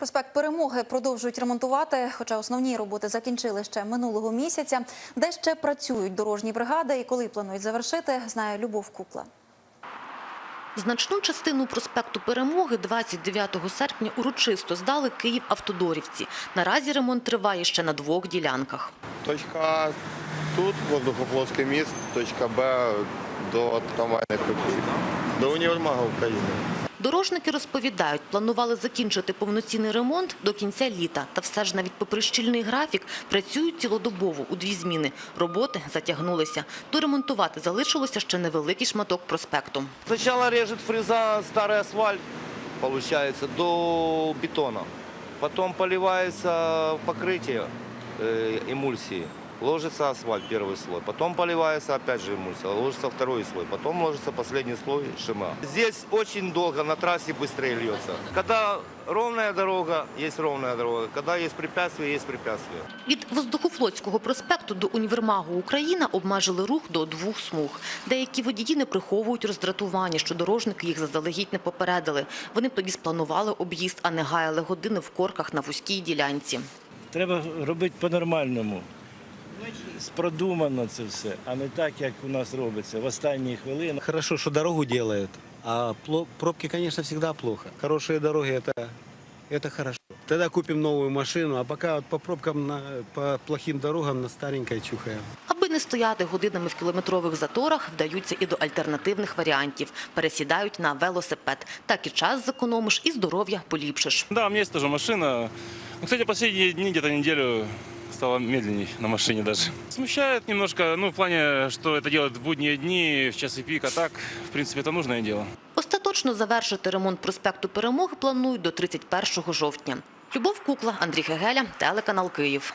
Проспект Перемоги продовжують ремонтувати, хоча основні роботи закінчили ще минулого місяця. Де ще працюють дорожні бригади і коли планують завершити, знає Любов Кукла. Значну частину проспекту Перемоги 29 серпня урочисто здали Київ автодорівці. Наразі ремонт триває ще на двох ділянках. Точка А тут, воздухоплоский міст, точка Б до трамвайної петлі, до універмагу України. Дорожники розповідають, планували закінчити повноцінний ремонт до кінця літа. Та все ж навіть попри щільний графік працюють цілодобово у дві зміни. Роботи затягнулися. Доремонтувати залишилося ще невеликий шматок проспекту. Сначала режет фреза старый асфальт, получается, до бетона. Потом поливается покрытие э, эмульсии. Ложится асфальт, первый слой. Потом поливается опять же эмульсия, ложится второй слой. Потом ложится последний слой шима. Здесь очень долго на трассе быстрее льется. Когда ровная дорога, есть ровная дорога. Когда есть препятствие, есть препятствие. Від Воздухофлотського проспекту до універмагу Україна обмежили рух до двох смуг. Деякі водії не приховують роздратування, що дорожники їх заздалегідь не попередили. Вони б тоді спланували об'їзд, а не гаяли години в корках на вузькій ділянці. Треба робити по-нормальному. Спродумано це все, а не так, як у нас робиться в останні хвилини. Хорошо, что дорогу делают, а пло- пробки, конечно, всегда плохо. Хорошие дороги это, это хорошо. Тогда купим новую машину, а пока вот по пробкам, на, по плохим дорогам на старенькой чухаем. Аби не стояти годинами в кілометрових заторах, вдаються і до альтернативних варіантів. Пересідають на велосипед. Так і час зекономиш, і здоров'я поліпшиш. Да, у меня есть тоже машина. Ну, кстати, последние дни, где-то неделю стало медленней на машине даже. Смущает немножко, ну, в плане, что это делают в будние дни, в часы пик, а так, в принципе, это нужное дело. Остаточно завершити ремонт проспекту Перемоги планують до 31 жовтня. Любов Кукла, Андрій Гегеля, телеканал Київ.